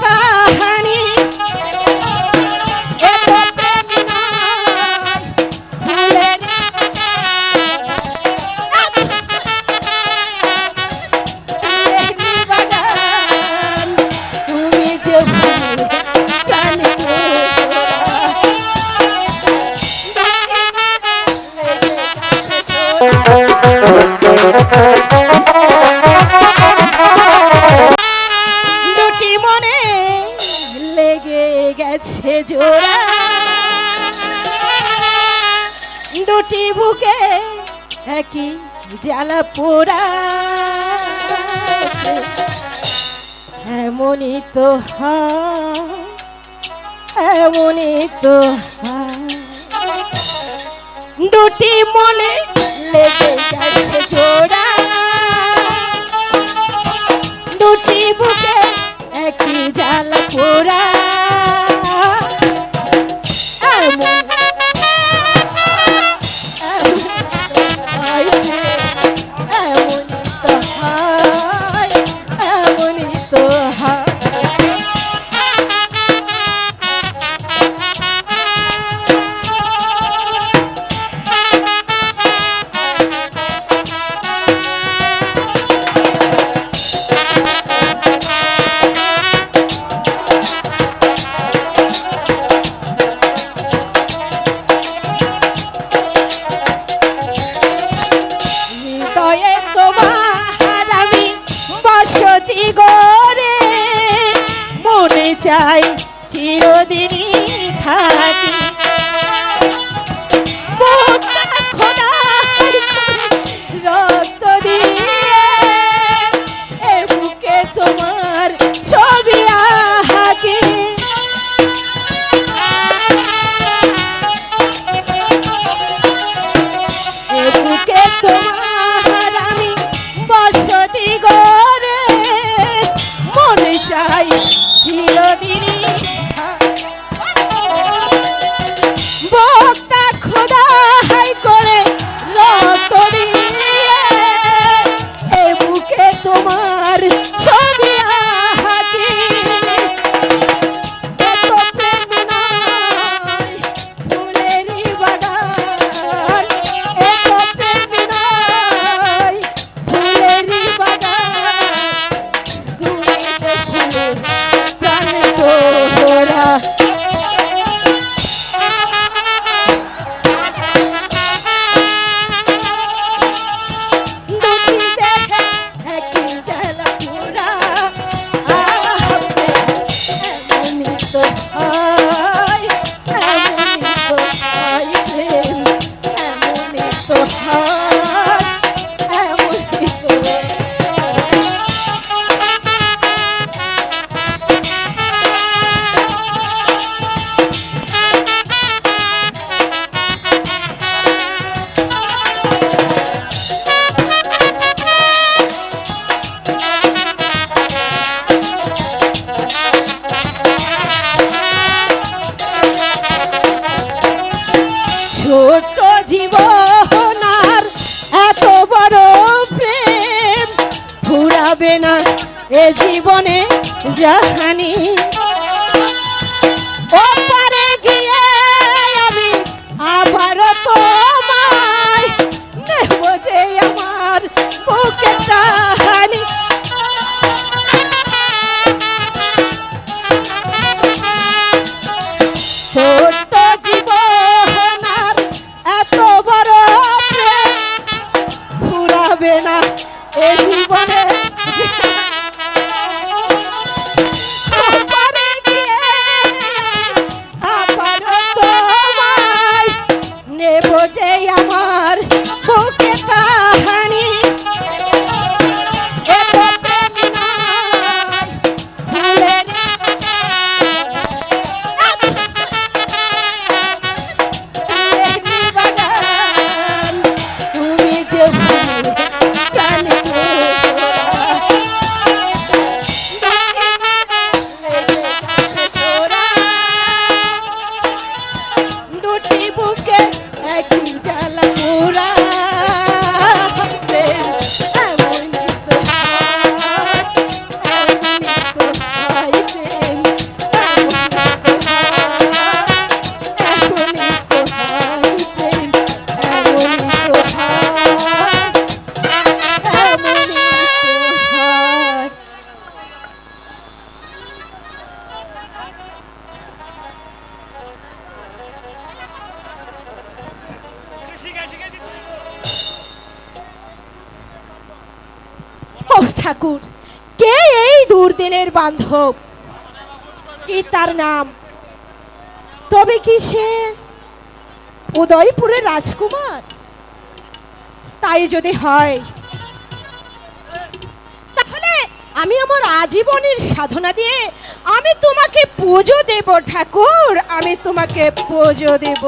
Bye-bye. দুটি বুকে একই জ্বালা পোড়া। এমনই তো এমনই তো দুটি মনে লেগে গেছে জোড়া। I. যাবে না এ জীবনে জাহানি। ও ঠাকুর। কে এই দুর্দিনের বান্ধব? কি তার নাম? তবে কি সে উদয়পুরের রাজকুমার? তাই যদি হয়, তাহলে আমি আমার আজীবনের সাধনা দিয়ে আমি তোমাকে পুজো দেব ঠাকুর। আমি তোমাকে পুজো দেব।